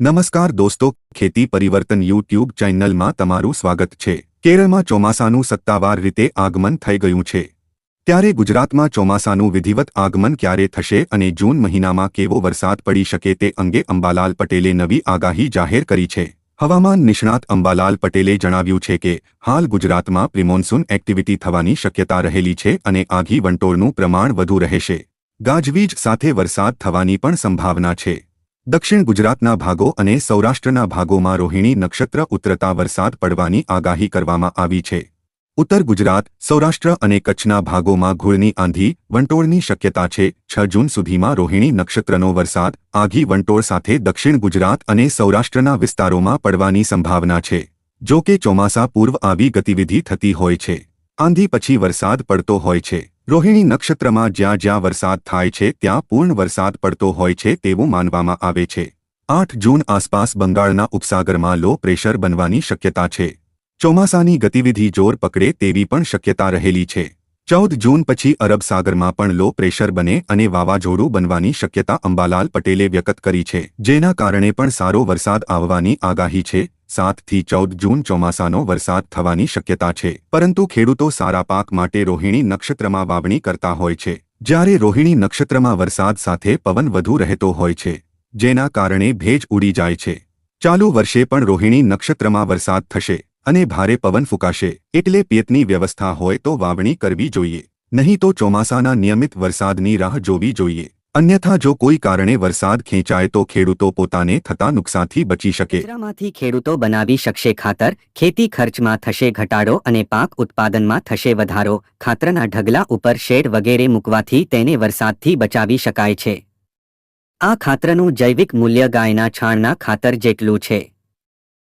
નમસ્કાર દોસ્તો, ખેતી પરિવર્તન યુટ્યુબ ચેનલમાં તમારું સ્વાગત છે. કેરળમાં ચોમાસાનું સત્તાવાર રીતે આગમન થઈ ગયું છે. ત્યારે ગુજરાતમાં ચોમાસાનું વિધિવત આગમન ક્યારે થશે અને જૂન મહિનામાં કેવો વરસાદ પડી શકે તે અંગે અંબાલાલ પટેલે નવી આગાહી જાહેર કરી છે. હવામાન નિષ્ણાત અંબાલાલ પટેલે જણાવ્યું છે કે, હાલ ગુજરાતમાં પ્રિમોન્સૂન એક્ટિવિટી થવાની શક્યતા રહેલી છે અને આઘી વંટોળનું પ્રમાણ વધુ રહેશે. ગાજવીજ સાથે વરસાદ થવાની પણ સંભાવના છે. દક્ષિણ ગુજરાતના ભાગો અને સૌરાષ્ટ્રના ભાગોમાં રોહિણી નક્ષત્ર ઉતરતા વરસાદ પડવાની આગાહી કરવામાં આવી છે. ઉત્તર ગુજરાત, સૌરાષ્ટ્ર અને કચ્છના ભાગોમાં ઘૂળની આંધી, વંટોળની શક્યતા છે. છ જૂન સુધીમાં રોહિણી નક્ષત્રનો વરસાદ આઘી વંટોળ સાથે દક્ષિણ ગુજરાત અને સૌરાષ્ટ્રના વિસ્તારોમાં પડવાની સંભાવના છે. જો કે ચોમાસા પૂર્વ આવી ગતિવિધિ થતી હોય છે. આંધી પછી વરસાદ પડતો હોય છે. રોહિણી નક્ષત્રમાં જ્યાં જ્યાં વરસાદ થાય છે, ત્યાં પૂર્ણ વરસાદ પડતો હોય છે તેવું માનવામાં આવે છે. આઠ જૂન આસપાસ બંગાળના ઉપસાગરમાં લો પ્રેશર બનવાની શક્યતા છે. ચોમાસાની ગતિવિધિ જોર પકડે તેવી પણ શક્યતા રહેલી છે. ચૌદ જૂન પછી અરબ સાગરમાં પણ લો પ્રેશર બને અને વાવાઝોડું બનવાની શક્યતા અંબાલાલ પટેલે વ્યક્ત કરી છે. જેના કારણે પણ સારો વરસાદ આવવાની આગાહી છે. સાતથી ચૌદ જૂન ચોમાસાનો વરસાદ થવાની શક્યતા છે. પરંતુ ખેડૂતો સારા પાક માટે રોહિણી નક્ષત્રમાં વાવણી કરતા હોય છે. જ્યારે રોહિણી નક્ષત્રમાં વરસાદ સાથે પવન વધુ રહેતો હોય છે, જેના કારણે ભેજ ઉડી જાય છે. ચાલુ વર્ષે પણ રોહિણી નક્ષત્રમાં વરસાદ થશે. અને ભારે પવન ફૂંકાશે. એટલે પિયતની વ્યવસ્થા હોય તો વાવણી કરવી જોઈએ. નહીં તો ચોમાસાના નિયમિત વરસાદની રાહ જોવી જોઈએ. અન્યથા જો કોઈ કારણે વરસાદ ખેંચાય તો ખેડૂતો પોતાને થતા નુકસાનથી બચી શકે. માંથી ખેડૂતો બનાવી શકશે ખાતર, ખેતી ખર્ચમાં થશે ઘટાડો અને પાક ઉત્પાદનમાં થશે વધારો. ખાતરના ઢગલા ઉપર શેડ વગેરે મૂકવાથી તેને વરસાદથી બચાવી શકાય છે. આ ખાતરનું જૈવિક મૂલ્ય ગાયના છાણના ખાતર જેટલું છે.